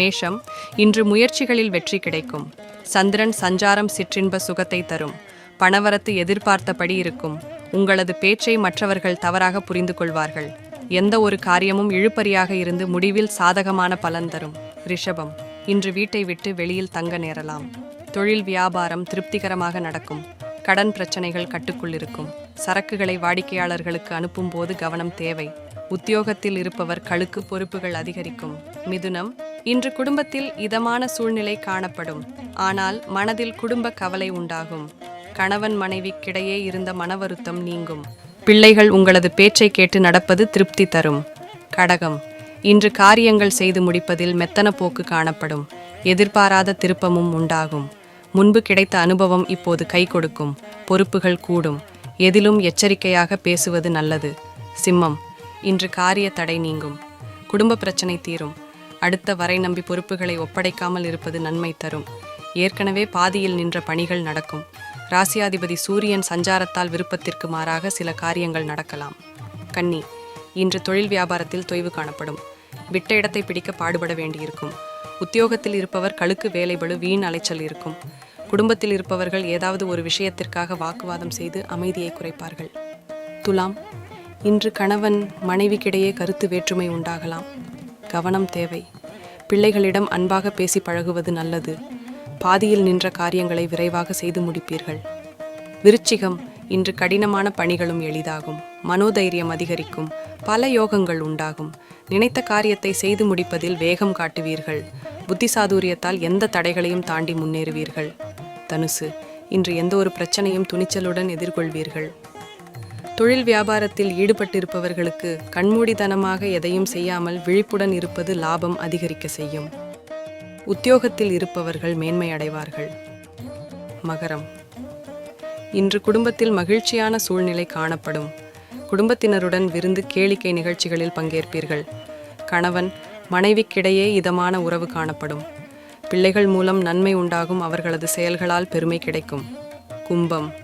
மேஷம் இன்று முயற்சிகளில் வெற்றி கிடைக்கும். சந்திரன் சஞ்சாரம் சிற்றின்ப சுகத்தை தரும். பணவரத்து எதிர்பார்த்தபடி இருக்கும். உங்களது பேச்சை மற்றவர்கள் தவறாக புரிந்து கொள்வார்கள். எந்த ஒரு காரியமும் இழுபறியாக இருந்து முடிவில் சாதகமான பலன் தரும். ரிஷபம் இன்று வீட்டை விட்டு வெளியில் தங்க நேரலாம். தொழில் வியாபாரம் திருப்திகரமாக நடக்கும். கடன் பிரச்சனைகள் கட்டுக்குள் இருக்கும். சரக்குகளை வாடிக்கையாளர்களுக்கு அனுப்பும் போது கவனம் தேவை. உத்தியோகத்தில் இருப்பவர் கழுக்கு பொறுப்புகள் அதிகரிக்கும். மிதுனம் இன்று குடும்பத்தில் இதமான சூழ்நிலை காணப்படும். ஆனால் மனதில் குடும்ப கவலை உண்டாகும். கணவன் மனைவிக்கிடையே இருந்த மனவருத்தம் நீங்கும். பிள்ளைகள் உங்களது பேச்சை கேட்டு நடப்பது திருப்தி தரும். கடகம். இன்று காரியங்கள் செய்து முடிப்பதில் மெத்தன போக்கு காணப்படும். எதிர்பாராத திருப்பமும் உண்டாகும். முன்பு கிடைத்த அனுபவம் இப்போது கை கொடுக்கும். பொறுப்புகள் கூடும். எதிலும் எச்சரிக்கையாக பேசுவது நல்லது. சிம்மம். இன்று காரிய தடை நீங்கும். குடும்ப பிரச்சனை தீரும். அடுத்த வரை நம்பி பொறுப்புகளை ஒப்படைக்காமல் இருப்பது நன்மை தரும். ஏற்கனவே பாதியில் நின்ற பணிகள் நடக்கும். ராசியாதிபதி சூரியன் சஞ்சாரத்தால் விருப்பத்திற்கு மாறாக சில காரியங்கள் நடக்கலாம். கன்னி இன்று தொழில் வியாபாரத்தில் தொய்வு காணப்படும். விட்ட இடத்தை பிடிக்க பாடுபட வேண்டியிருக்கும். உத்தியோகத்தில் இருப்பவர் கழுக்கு வேலைபடு வீண் அலைச்சல் இருக்கும். குடும்பத்தில் இருப்பவர்கள் ஏதாவது ஒரு விஷயத்திற்காக வாக்குவாதம் செய்து அமைதியை குறைப்பார்கள். துலாம் இன்று கணவன் மனைவிக்கிடையே கருத்து வேற்றுமை உண்டாகலாம். கவனம் தேவை. பிள்ளைகளிடம் அன்பாக பேசி பழகுவது நல்லது. பாதியில் நின்ற காரியங்களை விரைவாக செய்து முடிப்பீர்கள். விருச்சிகம் இன்று கடினமான பணிகளும் எளிதாகும். மனோதைரியம் அதிகரிக்கும். பல யோகங்கள் உண்டாகும். நினைத்த காரியத்தை செய்து முடிப்பதில் வேகம் காட்டுவீர்கள். புத்திசாதுரியத்தால் எந்த தடைகளையும் தாண்டி முன்னேறுவீர்கள். தனுசு இன்று எந்த ஒரு பிரச்சனையும் துணிச்சலுடன் எதிர்கொள்வீர்கள். தொழில் வியாபாரத்தில் ஈடுபட்டிருப்பவர்களுக்கு கண்மூடித்தனமாக எதையும் செய்யாமல் விழிப்புடன் இருப்பது லாபம் அதிகரிக்க செய்யும். உத்தியோகத்தில் இருப்பவர்கள் மேன்மை அடைவார்கள். மகரம். இன்று குடும்பத்தில் மகிழ்ச்சியான சூழ்நிலை காணப்படும். குடும்பத்தினருடன் விருந்து கேளிக்கை நிகழ்ச்சிகளில் பங்கேற்பீர்கள். கணவன் மனைவிக்கிடையே இதமான உறவு காணப்படும். பிள்ளைகள் மூலம் நன்மை உண்டாகும் அவர்களது செயல்களால் பெருமை கிடைக்கும். கும்பம்.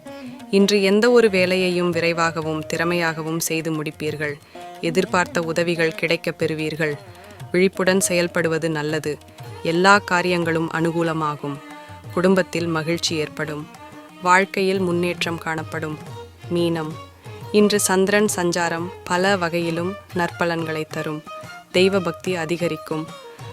இன்று எந்த ஒரு வேலையையும் விரைவாகவும் திறமையாகவும் செய்து முடிப்பீர்கள். எதிர்பார்த்த உதவிகள் கிடைக்கப் பெறுவீர்கள். விழிப்புடன் செயல்படுவது நல்லது. எல்லா காரியங்களும் அனுகூலமாகும். குடும்பத்தில் மகிழ்ச்சி ஏற்படும். வாழ்க்கையில் முன்னேற்றம் காணப்படும். மீனம். இன்று சந்திரன் சஞ்சாரம் பல வகையிலும் நற்பலன்களை தரும். தெய்வ பக்தி அதிகரிக்கும்.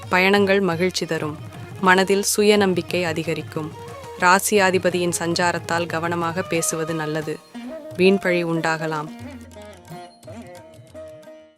பயணங்கள் மகிழ்ச்சி தரும். மனதில் சுயநம்பிக்கை அதிகரிக்கும். ராசியாதிபதியின் சஞ்சாரத்தால் கவனமாக பேசுவது நல்லது. வீண்பழி உண்டாகலாம்.